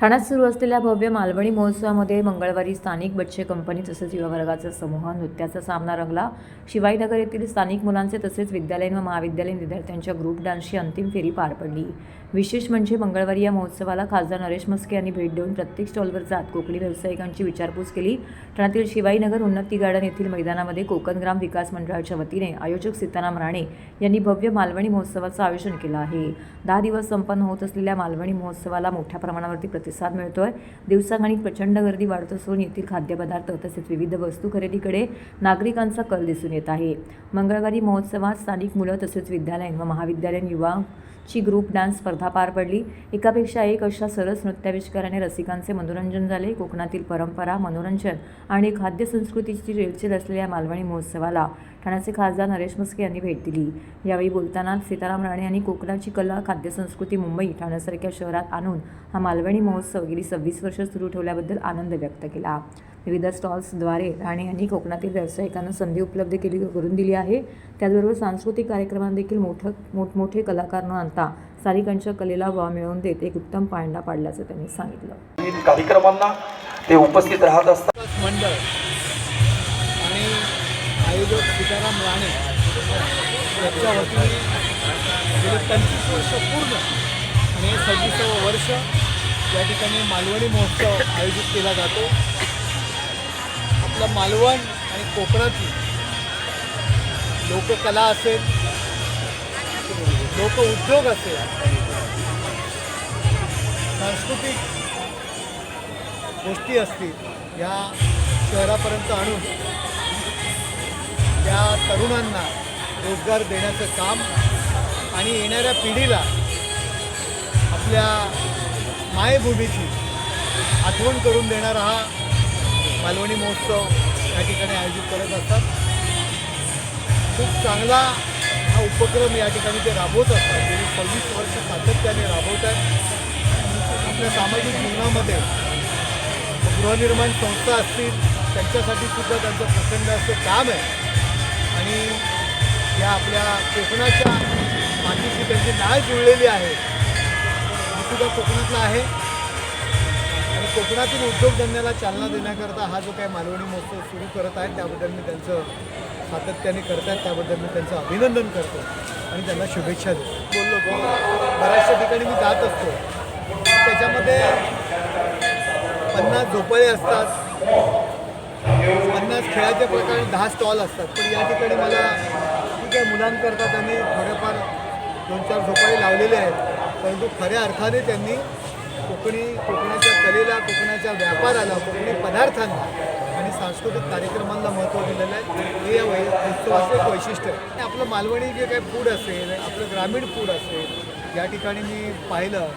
ठाण्यात सुरू असलेल्या भव्य मालवणी महोत्सवामध्ये मंगळवारी स्थानिक बच्चे कंपनी तसेच युवा वर्गाचा समूह नृत्याचा सामना रंगला. शिवाईनगर येथील स्थानिक मुलांचे तसेच विद्यालयीन व महाविद्यालयीन विद्यार्थ्यांच्या ग्रुप डान्सची अंतिम फेरी पार पडली. विशेष म्हणजे मंगळवारी या महोत्सवाला खासदार नरेश मस्के यांनी भेट देऊन प्रत्येक स्टॉलवर जात कोकणी व्यावसायिकांची विचारपूस केली. ठाण्यातील शिवाईनगर उन्नती गार्डन येथील मैदानामध्ये कोकण ग्राम विकास मंडळाच्या वतीने आयोजक सीताराम राणे यांनी भव्य मालवणी महोत्सवाचं आयोजन केलं आहे. दहा दिवस संपन्न होत असलेल्या मालवणी महोत्सवाला मोठ्या प्रमाणावरती प्रतिसाद मिळतोय. दिवसागणिक प्रचंड गर्दी वाढत असून येथील खाद्यपदार्थ तसेच विविध वस्तू खरेदीकडे नागरिकांचा कल दिसून येत आहे. मंगळवारी महोत्सवात स्थानिक मुलं तसेच विद्यालयीन व महाविद्यालयीन युवा ची ग्रुप डान्स स्पर्धा पार पडली. एकापेक्षा एक अशा सरस नृत्याविष्काराने रसिकांचे मनोरंजन झाले. कोकणातील परंपरा मनोरंजन आणि खाद्य संस्कृतीची रेलचेल असलेल्या मालवणी महोत्सवाला ठाण्याचे खासदार नरेश मस्के यांनी भेट दिली. यावेळी बोलताना सीताराम राणे यांनी कोकणाची कला खाद्यसंस्कृती मुंबई ठाण्यासारख्या शहरात आणून हा मालवणी महोत्सव गेली सव्वीस वर्ष सुरू ठेवल्याबद्दल आनंद व्यक्त केला. विविध स्टॉल्सद्वारे राणे यांनी कोकणातील व्यावसायिकांना संधी उपलब्ध केली करून दिली आहे. त्याचबरोबर सांस्कृतिक कार्यक्रमांना देखील मोठं मोठमोठे कलाकार न आणता स्थानिकांच्या कलेला वाव मिळवून देत एक उत्तम पायंडा पाडल्याचं त्यांनी सांगितलं. कार्यक्रमांना ते उपस्थित राहत असतात. मंडळ आणि आयोजक सीताराम राणे यांच्या वतीने गेले पंचवीस वर्ष पूर्ण आणि सव्वीसावं वर्ष या ठिकाणी मालवणी महोत्सव आयोजित केला जातो. आपलं मालवण आणि कोकणातली लोककला असेल लोक उद्योग असेल सांस्कृतिक गोष्टी असतील या शहरापर्यंत आणून या तरुणांना रोजगार देण्याचं काम आणि येणाऱ्या पिढीला आपल्या मायभूमीची आठवण करून देणारा हा मालवणी महोत्सव या ठिकाणी आयोजित करत असतात. खूप चांगला हा उपक्रम या ठिकाणी ते राबवत असतात. गेली सव्वीस वर्ष सातत्याने राबवत आहेत. आपल्या सामाजिक जीवनामध्ये गृहनिर्माण संस्था असतील त्यांच्यासाठी सुद्धा त्यांचं प्रचंड असं काम आहे. आणि या आपल्या कोकणाच्या मातीशी त्यांची नाळ जुळलेली आहे. सुद्धा कोकणातला आहे. कोकणातील उद्योगधंद्याला चालना देण्याकरता हा जो काही मालवणी महोत्सव सुरू करत आहे त्याबद्दल मी त्यांचं सातत्याने करत आहेत त्याबद्दल मी त्यांचं अभिनंदन करतो आणि त्यांना शुभेच्छा देतो. बोललो बऱ्याचशा ठिकाणी मी जात असतो. त्याच्यामध्ये पन्नास झोपाळे असतात. पन्नास खेळाचे प्रकार दहा स्टॉल असतात. पण या ठिकाणी मला ठीक आहे मुलांकरता त्यांनी थोडेफार दोन चार झोपाळे लावलेले आहेत. परंतु खऱ्या अर्थाने त्यांनी कोकणी कोकणाच्या कलेला कोकणाच्या व्यापाराला कोकणी पदार्थांना आणि सांस्कृतिक कार्यक्रमांना महत्त्व दिलेलं आहे. हे या वै उत्सवाचं एक वैशिष्ट्य आहे. आणि आपलं मालवणी जे काही फूड असेल आपलं ग्रामीण फूड असेल या ठिकाणी मी पाहिलं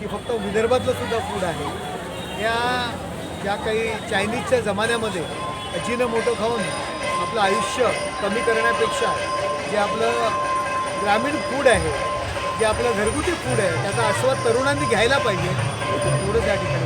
की फक्त विदर्भातलं सुद्धा फूड आहे. या ज्या काही चायनीजच्या जमान्यामध्ये अजिनं मोठं खाऊन आपलं आयुष्य कमी करण्यापेक्षा जे आपलं ग्रामीण फूड आहे जे आपलं घरगुती फूड आहे त्याचा आस्वाद तरुणांनी घ्यायला पाहिजे. पुढे या ठिकाणी.